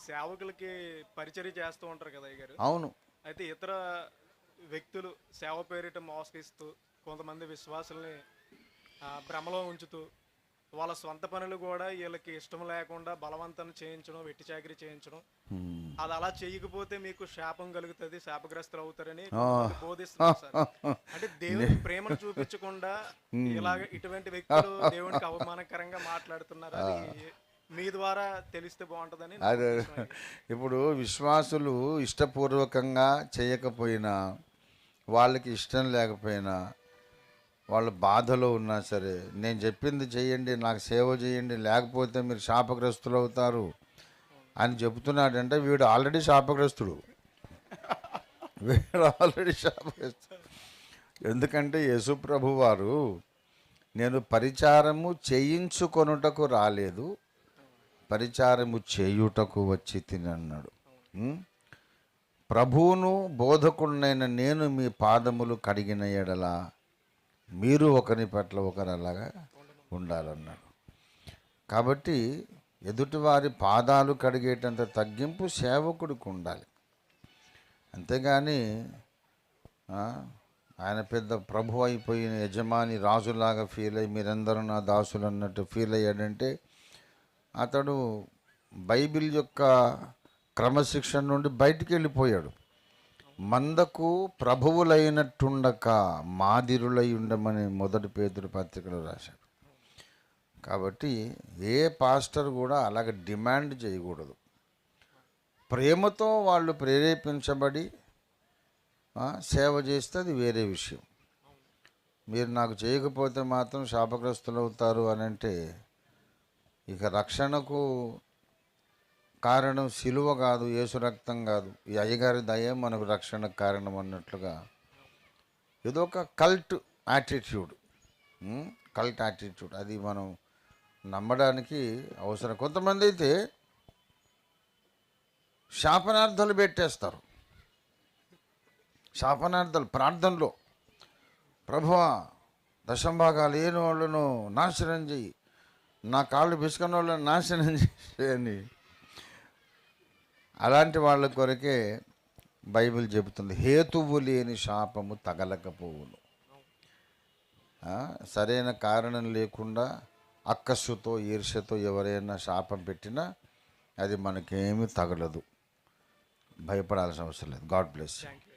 సేవకులకి పరిచర్య చేస్తూ ఉంటారు కదా గారు అవును. అయితే ఇతర వ్యక్తులు సేవ పేరిట మోసగిస్తూ కొంతమంది విశ్వాసుల్ని భ్రమలో ఉంచుతూ వాళ్ళ సొంత పనులు కూడా వీళ్ళకి ఇష్టం లేకుండా బలవంతం చేయించడం వెట్టి చాకరీ చేయించడం. అది అలా చేయకపోతే మీకు శాపం కలుగుతుంది శాపగ్రస్తులు అవుతారని బోధిస్తున్నారు సార్. అంటే దేవుని ప్రేమను చూపించకుండా ఇలాగ ఇటువంటి వ్యక్తులు దేవునికి అవమానకరంగా మాట్లాడుతున్నారు అది మీ ద్వారా తెలిస్తే బాగుంటుందని అదే. ఇప్పుడు విశ్వాసులు ఇష్టపూర్వకంగా చేయకపోయినా వాళ్ళకి ఇష్టం లేకపోయినా వాళ్ళు బాధలో ఉన్నా సరే నేను చెప్పింది చేయండి నాకు సేవ చేయండి లేకపోతే మీరు శాపగ్రస్తులు అవుతారు అని చెబుతున్నాడంటే వీడు ఆల్రెడీ శాపగ్రస్తుడు. వీడు ఆల్రెడీ శాపగ్రస్తుడు. ఎందుకంటే యేసుప్రభు వారు నేను పరిచారము చేయించుకొనుటకు రాలేదు పరిచారము చేయుటకు వచ్చి తినన్నాడు. ప్రభువును బోధకుడినైన నేను మీ పాదములు కడిగిన ఎడలా మీరు ఒకరి పట్ల ఒకరు అలాగా ఉండాలన్నాడు. కాబట్టి ఎదుటివారి పాదాలు కడిగేటంత తగ్గింపు సేవకుడికి ఉండాలి. అంతేగాని ఆయన పెద్ద ప్రభు అయిపోయిన యజమాని రాజులాగా ఫీల్ అయ్యి మీరందరూ నా దాసులు అన్నట్టు ఫీల్ అయ్యాడంటే అతడు బైబిల్ యొక్క క్రమశిక్షణ నుండి బయటికి వెళ్ళిపోయాడు మందకు ప్రభువులైనట్టుండక మాదిరులై ఉండమని మొదటి పేదరు పత్రికలో రాశాడు. కాబట్టి ఏ పాస్టర్ కూడా అలాగ డిమాండ్ చేయకూడదు. ప్రేమతో వాళ్ళు ప్రేరేపించబడి సేవ చేస్తే అది వేరే విషయం. మీరు నాకు చేయకపోతే మాత్రం శాపగ్రస్తులు అవుతారు అని అంటే ఇక రక్షణకు కారణం సిలువ కాదు యేసు రక్తం కాదు. ఈ అయ్యగారి దయ మనకు రక్షణకు కారణం అన్నట్లుగా ఏదో ఒక కల్ట్ యాటిట్యూడ్ కల్ట్ యాటిట్యూడ్. అది మనం నమ్మడానికి అవసరం. కొంతమంది అయితే శాపనార్థాలు పెట్టేస్తారు. శాపనార్థాలు ప్రార్థనలో. ప్రభువ దశంభాగాలు లేని వాళ్ళను నాశనం చెయ్యి. నా కాళ్ళు పిసుకున్న వాళ్ళని నాశనం చేయని అలాంటి వాళ్ళ కొరకే బైబిల్ చెబుతుంది హేతువు లేని శాపము తగలకపోవును. సరైన కారణం లేకుండా అక్కస్సుతో ఈర్ష్యతో ఎవరైనా శాపం పెట్టినా అది మనకేమీ తగలదు. భయపడాల్సిన అవసరం లేదు. God bless thank you